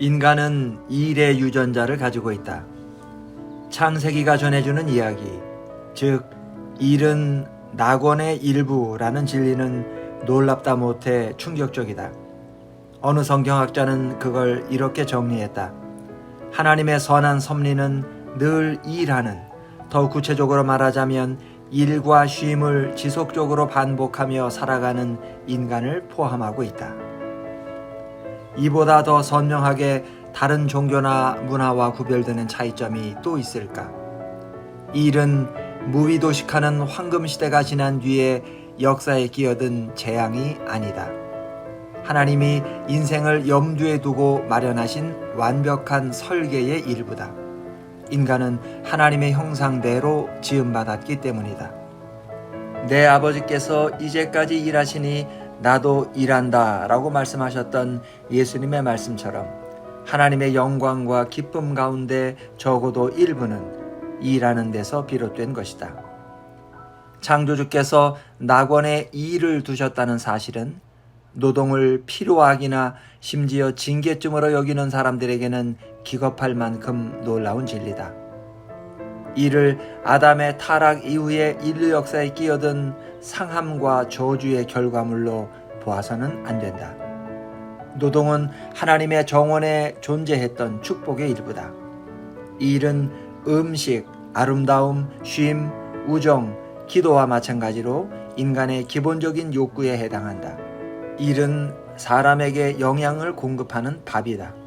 인간은 일의 유전자를 가지고 있다. 창세기가 전해주는 이야기, 즉 일은 낙원의 일부라는 진리는 놀랍다 못해 충격적이다. 어느 성경학자는 그걸 이렇게 정리했다. 하나님의 선한 섭리는 늘 일하는, 더 구체적으로 말하자면 일과 쉼을 지속적으로 반복하며 살아가는 인간을 포함하고 있다. 이보다 더 선명하게 다른 종교나 문화와 구별되는 차이점이 또 있을까? 일은 무위도식하는 황금 시대가 지난 뒤에 역사에 끼어든 재앙이 아니다. 하나님이 인생을 염두에 두고 마련하신 완벽한 설계의 일부다. 인간은 하나님의 형상대로 지음받았기 때문이다. 내 아버지께서 이제까지 일하시니 나도 일한다 라고 말씀하셨던 예수님의 말씀처럼 하나님의 영광과 기쁨 가운데 적어도 일부는 일하는 데서 비롯된 것이다. 창조주께서 낙원에 일을 두셨다는 사실은 노동을 필요하기나 심지어 징계쯤으로 여기는 사람들에게는 기겁할 만큼 놀라운 진리다. 이를 아담의 타락 이후의 인류 역사에 끼어든 상함과 저주의 결과물로 보아서는 안 된다. 노동은 하나님의 정원에 존재했던 축복의 일부다. 일은 음식, 아름다움, 쉼, 우정, 기도와 마찬가지로 인간의 기본적인 욕구에 해당한다. 일은 사람에게 영양을 공급하는 밥이다.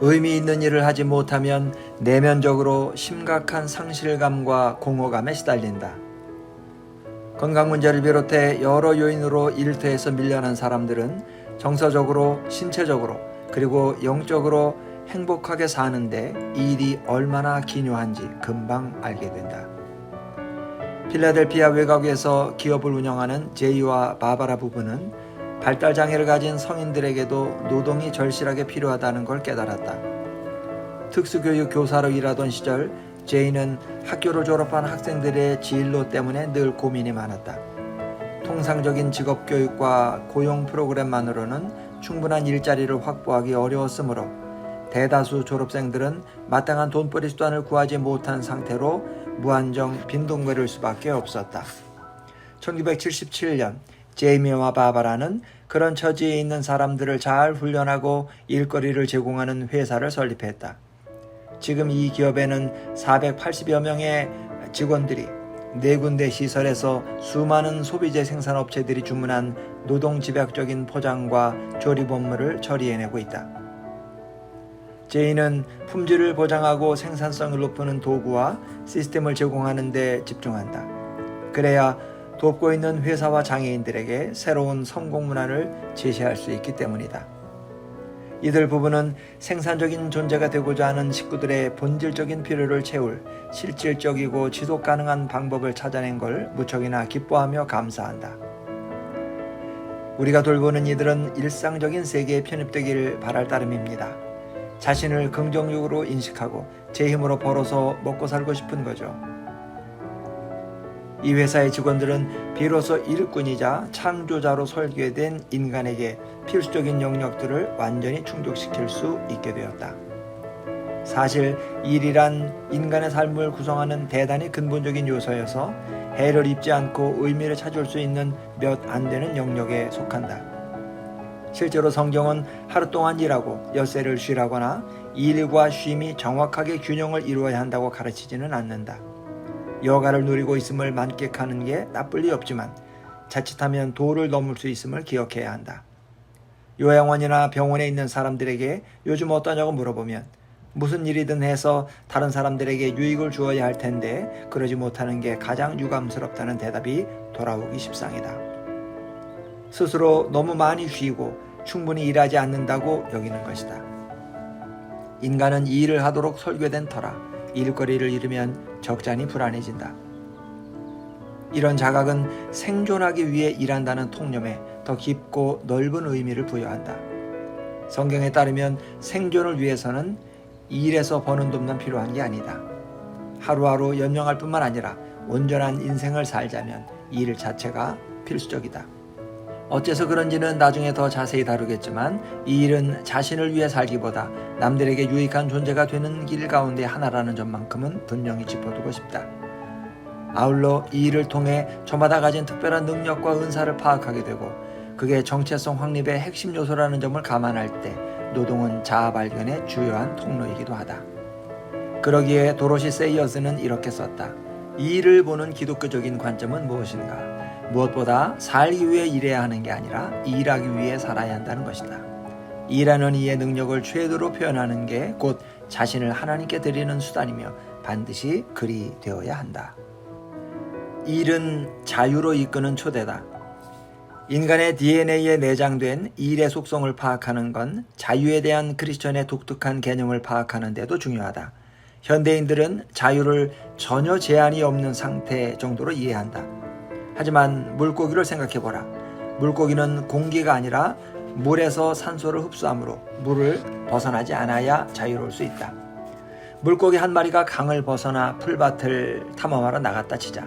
의미 있는 일을 하지 못하면 내면적으로 심각한 상실감과 공허감에 시달린다. 건강 문제를 비롯해 여러 요인으로 일터에서 밀려난 사람들은 정서적으로, 신체적으로, 그리고 영적으로 행복하게 사는데 일이 얼마나 기묘한지 금방 알게 된다. 필라델피아 외곽에서 기업을 운영하는 제이와 바바라 부부는 발달 장애를 가진 성인들에게도 노동이 절실하게 필요하다는 걸 깨달았다. 특수교육 교사로 일하던 시절 제이는 학교를 졸업한 학생들의 진로 때문에 늘 고민이 많았다. 통상적인 직업 교육과 고용 프로그램만으로는 충분한 일자리를 확보하기 어려웠으므로 대다수 졸업생들은 마땅한 돈벌이 수단을 구하지 못한 상태로 무한정 빈둥거릴 수밖에 없었다. 1977년 제이미와 바바라는 그런 처지에 있는 사람들을 잘 훈련하고 일거리를 제공하는 회사를 설립했다. 지금 이 기업에는 480여 명의 직원들이 네 군데 시설에서 수많은 소비재 생산업체들이 주문한 노동 집약적인 포장과 조립 업무를 처리해내고 있다. 제이는 품질을 보장하고 생산성을 높이는 도구와 시스템을 제공하는 데 집중한다. 그래야 돕고 있는 회사와 장애인들에게 새로운 성공 문화를 제시할 수 있기 때문이다. 이들 부부는 생산적인 존재가 되고자 하는 식구들의 본질적인 필요를 채울 실질적이고 지속 가능한 방법을 찾아낸 걸 무척이나 기뻐하며 감사한다. 우리가 돌보는 이들은 일상적인 세계에 편입되길 바랄 따름입니다. 자신을 긍정적으로 인식하고 제 힘으로 벌어서 먹고 살고 싶은 거죠. 이 회사의 직원들은 비로소 일꾼이자 창조자로 설계된 인간에게 필수적인 영역들을 완전히 충족시킬 수 있게 되었다. 사실 일이란 인간의 삶을 구성하는 대단히 근본적인 요소여서 해를 입지 않고 의미를 찾을 수 있는 몇 안 되는 영역에 속한다. 실제로 성경은 하루 동안 일하고 엿새를 쉬라거나 일과 쉼이 정확하게 균형을 이루어야 한다고 가르치지는 않는다. 여가를 누리고 있음을 만끽하는 게 나쁠 리 없지만 자칫하면 도를 넘을 수 있음을 기억해야 한다. 요양원이나 병원에 있는 사람들에게 요즘 어떠냐고 물어보면 무슨 일이든 해서 다른 사람들에게 유익을 주어야 할 텐데 그러지 못하는 게 가장 유감스럽다는 대답이 돌아오기 십상이다. 스스로 너무 많이 쉬고 충분히 일하지 않는다고 여기는 것이다. 인간은 이 일을 하도록 설계된 터라 일거리를 잃으면 적잖이 불안해진다. 이런 자각은 생존하기 위해 일한다는 통념에 더 깊고 넓은 의미를 부여한다. 성경에 따르면 생존을 위해서는 일에서 버는 돈만 필요한 게 아니다. 하루하루 연명할 뿐만 아니라 온전한 인생을 살자면 일 자체가 필수적이다. 어째서 그런지는 나중에 더 자세히 다루겠지만 이 일은 자신을 위해 살기보다 남들에게 유익한 존재가 되는 길 가운데 하나라는 점만큼은 분명히 짚어두고 싶다. 아울러 이 일을 통해 저마다 가진 특별한 능력과 은사를 파악하게 되고 그게 정체성 확립의 핵심 요소라는 점을 감안할 때 노동은 자아 발견의 주요한 통로이기도 하다. 그러기에 도로시 세이어스는 이렇게 썼다. 이 일을 보는 기독교적인 관점은 무엇인가? 무엇보다 살기 위해 일해야 하는 게 아니라 일하기 위해 살아야 한다는 것이다. 일하는 이의 능력을 최대로 표현하는 게 곧 자신을 하나님께 드리는 수단이며 반드시 그리 되어야 한다. 일은 자유로 이끄는 초대다. 인간의 DNA에 내장된 일의 속성을 파악하는 건 자유에 대한 크리스천의 독특한 개념을 파악하는 데도 중요하다. 현대인들은 자유를 전혀 제한이 없는 상태 정도로 이해한다. 하지만 물고기를 생각해 보라. 물고기는 공기가 아니라 물에서 산소를 흡수하므로 물을 벗어나지 않아야 자유로울 수 있다. 물고기 한 마리가 강을 벗어나 풀밭을 탐험하러 나갔다 치자.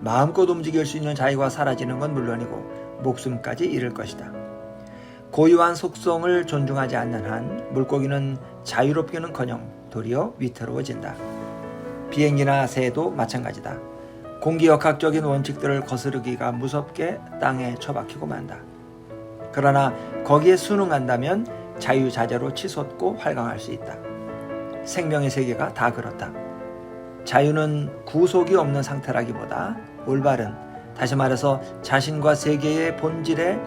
마음껏 움직일 수 있는 자유가 사라지는 건 물론이고 목숨까지 잃을 것이다. 고유한 속성을 존중하지 않는 한 물고기는 자유롭기는커녕 도리어 위태로워진다. 비행기나 새도 마찬가지다. 공기역학적인 원칙들을 거스르기가 무섭게 땅에 처박히고 만다. 그러나 거기에 순응한다면 자유자재로 치솟고 활강할 수 있다. 생명의 세계가 다 그렇다. 자유는 구속이 없는 상태라기보다 올바른, 다시 말해서 자신과 세계의 본질에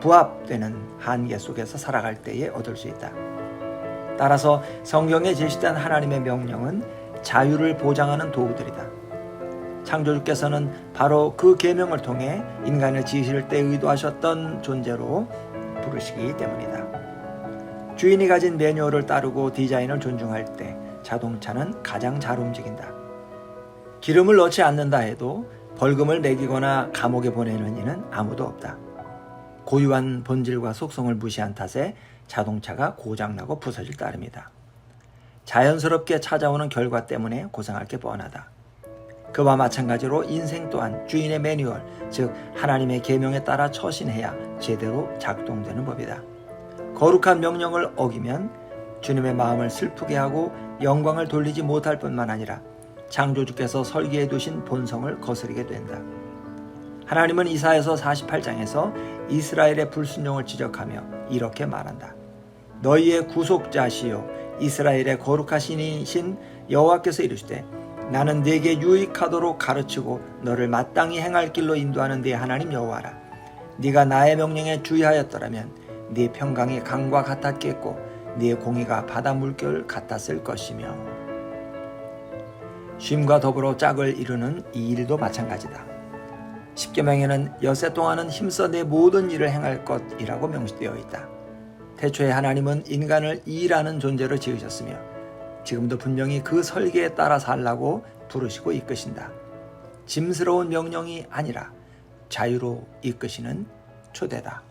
부합되는 한계 속에서 살아갈 때에 얻을 수 있다. 따라서 성경에 제시된 하나님의 명령은 자유를 보장하는 도구들이다. 창조주께서는 바로 그 계명을 통해 인간을 지으실 때 의도하셨던 존재로 부르시기 때문이다. 주인이 가진 매뉴얼을 따르고 디자인을 존중할 때 자동차는 가장 잘 움직인다. 기름을 넣지 않는다 해도 벌금을 매기거나 감옥에 보내는 이는 아무도 없다. 고유한 본질과 속성을 무시한 탓에 자동차가 고장나고 부서질 따름이다. 자연스럽게 찾아오는 결과 때문에 고생할 게 뻔하다. 그와 마찬가지로 인생 또한 주인의 매뉴얼, 즉 하나님의 계명에 따라 처신해야 제대로 작동되는 법이다. 거룩한 명령을 어기면 주님의 마음을 슬프게 하고 영광을 돌리지 못할 뿐만 아니라 창조주께서 설계해 두신 본성을 거스르게 된다. 하나님은 이사에서 48장에서 이스라엘의 불순종을 지적하며 이렇게 말한다. 너희의 구속자시요 이스라엘의 거룩하신 여호와께서 이르시되 나는 네게 유익하도록 가르치고 너를 마땅히 행할 길로 인도하는 네 하나님 여호와라. 네가 나의 명령에 주의하였더라면 네 평강이 강과 같았겠고 네 공의가 바다 물결 같았을 것이며 쉼과 더불어 짝을 이루는 이 일도 마찬가지다. 십계명에는 엿새 동안은 힘써 내 모든 일을 행할 것이라고 명시되어 있다. 태초에 하나님은 인간을 일하는 존재로 지으셨으며 지금도 분명히 그 설계에 따라 살라고 부르시고 이끄신다. 짐스러운 명령이 아니라 자유로 이끄시는 초대다.